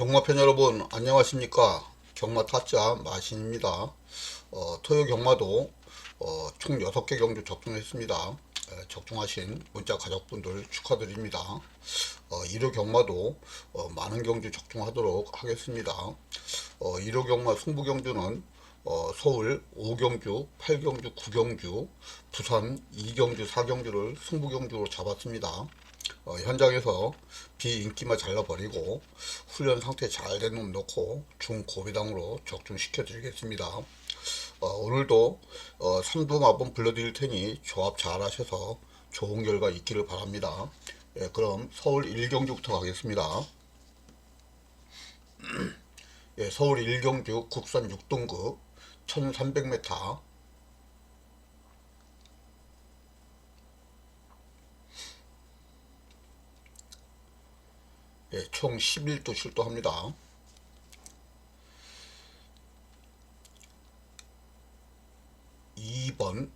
경마팬 여러분 안녕하십니까? 경마 타짜 마신입니다. 어, 토요 경마도 어, 총 6개 경주 적중했습니다. 에, 적중하신 문자 가족분들 축하드립니다. 어, 1호 경마도 어, 많은 경주 적중하도록 하겠습니다. 어, 1호 경마 승부 경주는 어, 서울 5경주, 8경주, 9경주, 부산 2경주, 4경주를 승부 경주로 잡았습니다. 어, 현장에서 비인기만 잘라버리고 훈련 상태 잘 된 놈 넣고 중고비당으로 적중시켜 드리겠습니다. 어, 오늘도 어, 3두 마번 불러드릴 테니 조합 잘 하셔서 좋은 결과 있기를 바랍니다. 예, 그럼 서울 1경주부터 가겠습니다. 예, 서울 1경주 국산 6등급 1300m 예, 총 11도 출도합니다. 이번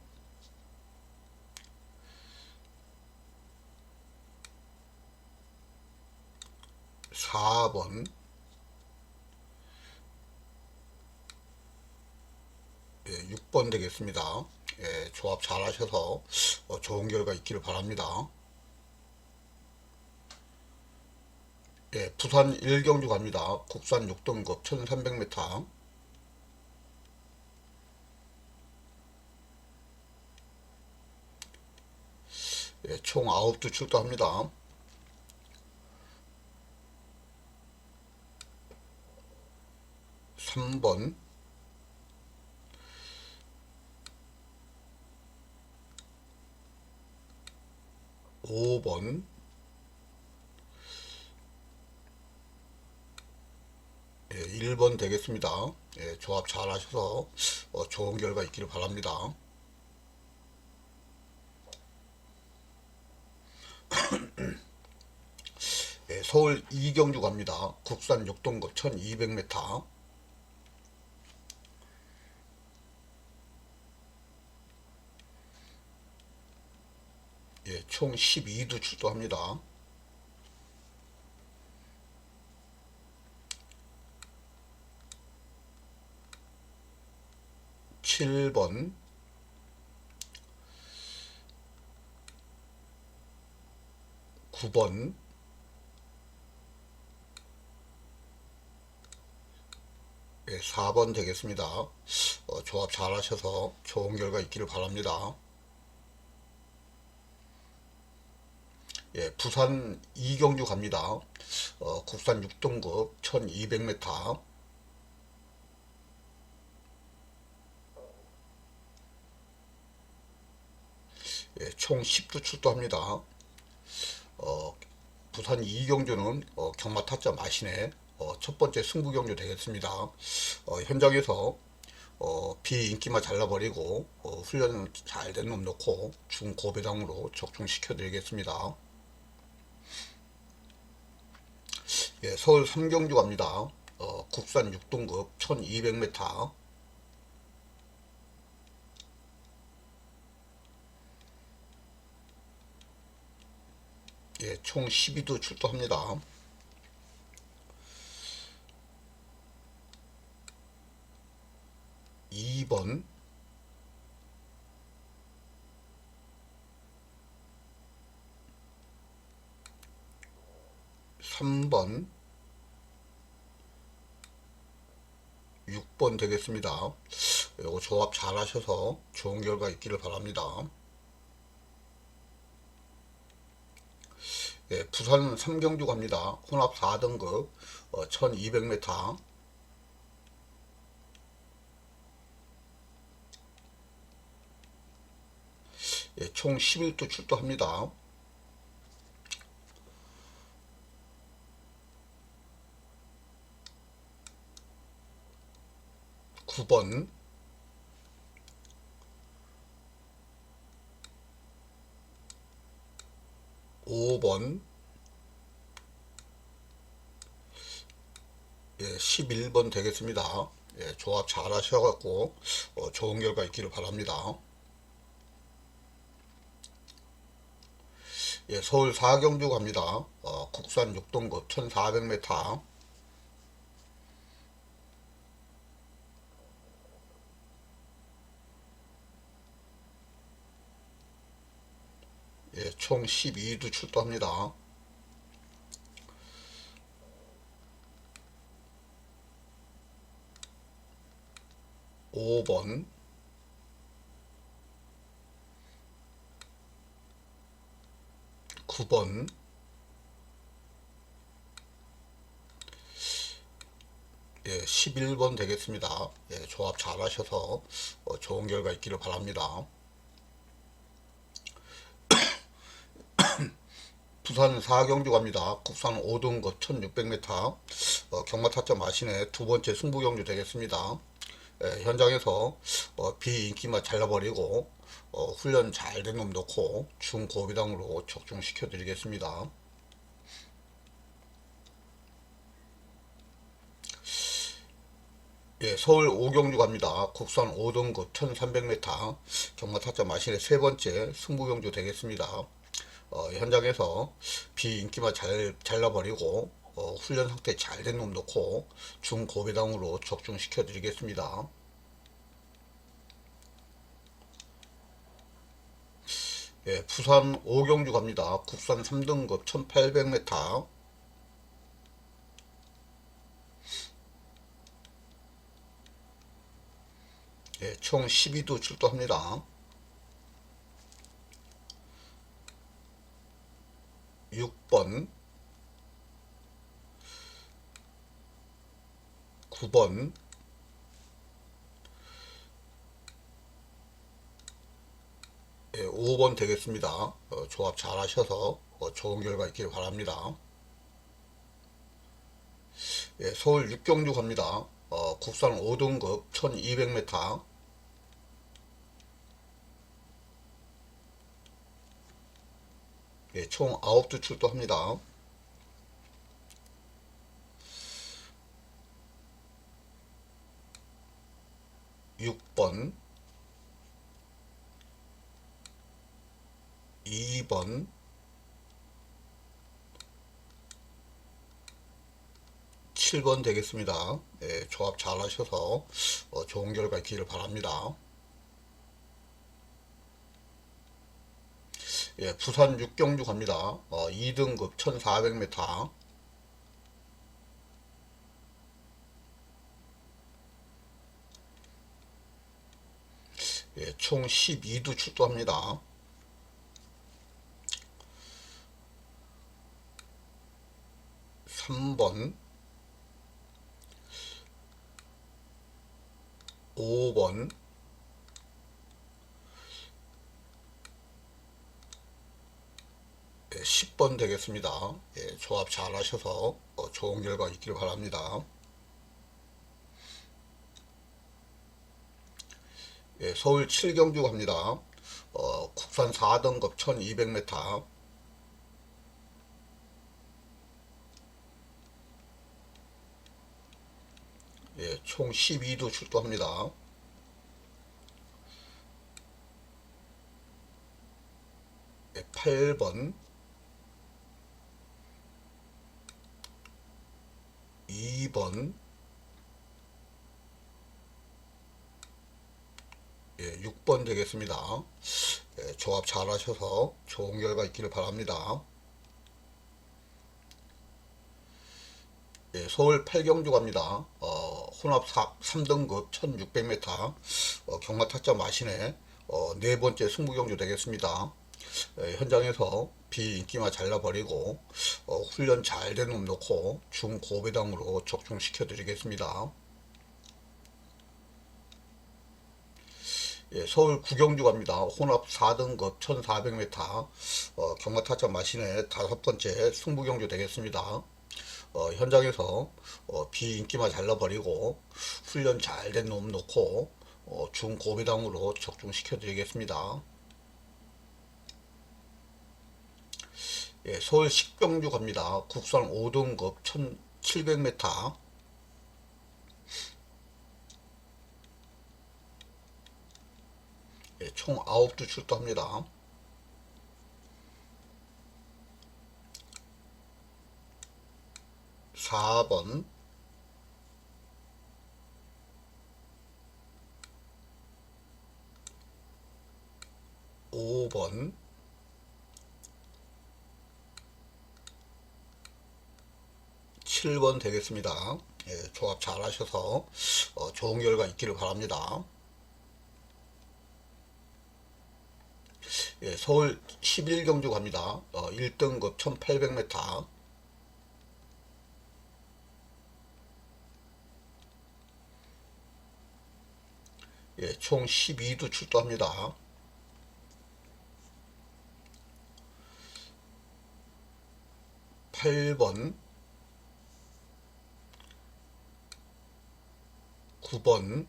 4번 예, 6번 되겠습니다. 예, 조합 잘 하셔서 어, 좋은 결과 있기를 바랍니다. 예, 부산 1경주 갑니다. 국산 6등급 1300m. 예, 총 9두 출도합니다. 삼번 5번 예, 1번 되겠습니다. 예, 조합 잘 하셔서 어, 좋은 결과 있기를 바랍니다. 예, 서울 이경주 갑니다. 국산 6등급 1200m. 예, 총 12두 출도합니다. 칠번 9번 예, 4번 되겠습니다. 어, 조합 잘 하셔서 좋은 결과 있기를 바랍니다. 예, 부산 이경주 갑니다. 어, 국산 6등급 1200m. 예, 총 10두 출도합니다. 어, 부산 이경주는 어, 경마 타짜 마신의 어, 첫 번째 승부 경주 되겠습니다. 어, 현장에서 어, 비인기만 잘라버리고 어, 훈련 잘 된놈 넣고 중고배당으로 적중시켜 드리겠습니다. 예, 서울 삼경주 갑니다. 어, 국산 6등급 1200m. 예, 총 12도 출도합니다. 이번 3번 6번 되겠습니다. 이거 조합 잘 하셔서 좋은 결과 있기를 바랍니다. 예, 부산 삼경주 갑니다. 혼합 4등급 어, 1200m 예, 총 11도 출도합니다. 9번 5번 예, 11번 되겠습니다. 예, 조합 잘 하셔갖고 어, 좋은 결과 있기를 바랍니다. 예, 서울 사경주 갑니다. 어, 국산 6등급 1400m 총 12두 출동합니다. 5번 9번 예, 11번 되겠습니다. 예, 조합 잘 하셔서 어, 좋은 결과 있기를 바랍니다. 부산 사경주 갑니다. 국산 5등급 1600m 어, 경마 타점 마신의 두 번째 승부 경주 되겠습니다. 예, 현장에서 어, 비인기만 잘라버리고 어, 훈련 잘 된놈 놓고 중고비당으로 적중시켜 드리겠습니다. 예, 서울 오경주 갑니다. 국산 5등급 1300m 경마 타점 마신의 세 번째 승부 경주 되겠습니다. 어, 현장에서 비인기만 잘 잘라버리고 어, 훈련 상태 잘 된 놈 놓고 중고배당으로 적중시켜 드리겠습니다. 예, 부산 오경주 갑니다. 국산 3등급 1800m 예, 총 12도 출동합니다. 6번 9번 예, 5번 되겠습니다. 어, 조합 잘 하셔서 어, 좋은 결과 있기를 바랍니다. 예, 서울 육경주 갑니다. 어, 국산 5등급 1200m 예, 총 9두 출동합니다. 6번 2번 7번 되겠습니다. 예, 조합 잘 하셔서 어, 좋은 결과 있기를 바랍니다. 예, 부산 육경주 갑니다. 어, 2등급 1400m 예, 총 12두 출동합니다. 삼번 5번 10번 되겠습니다. 예, 조합 잘 하셔서 어, 좋은 결과 있기를 바랍니다. 예, 서울 7경주 갑니다. 어, 국산 4등급 1200m 예, 총 12도 출동합니다. 예, 8번 2번 예, 6번 되겠습니다. 예, 조합 잘 하셔서 좋은 결과 있기를 바랍니다. 예, 서울 8경주 갑니다. 어, 혼합 4, 3등급 1600m 어, 경마 타점 마신의 어, 네 번째 승부 경주 되겠습니다. 예, 현장에서 비인기만 잘라버리고 어, 훈련 잘 된놈 놓고 중고배당으로 적중시켜 드리겠습니다. 예, 서울 구경주 갑니다. 혼합 4등급 1400m 어, 경마 타점 마신의 다섯 번째 승부 경주 되겠습니다. 어, 현장에서 어, 비인기만 잘라버리고 훈련 잘 된 놈 놓고 어, 중고배당으로 적중시켜 드리겠습니다. 예, 서울 식병주 갑니다. 국산 5등급 1700m 예, 총 9두 출동합니다. 4번 5번 7번 되겠습니다. 예, 조합 잘 하셔서 어, 좋은 결과 있기를 바랍니다. 예, 서울 11경주 갑니다. 어, 1등급 1800m. 예, 총 12두 출도합니다. 8번, 9번,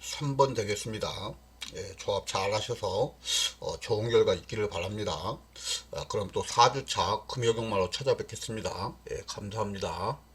3번 되겠습니다. 예, 조합 잘 하셔서 어, 좋은 결과 있기를 바랍니다. 아, 그럼 또 4주차 금요경마로 찾아뵙겠습니다. 예, 감사합니다.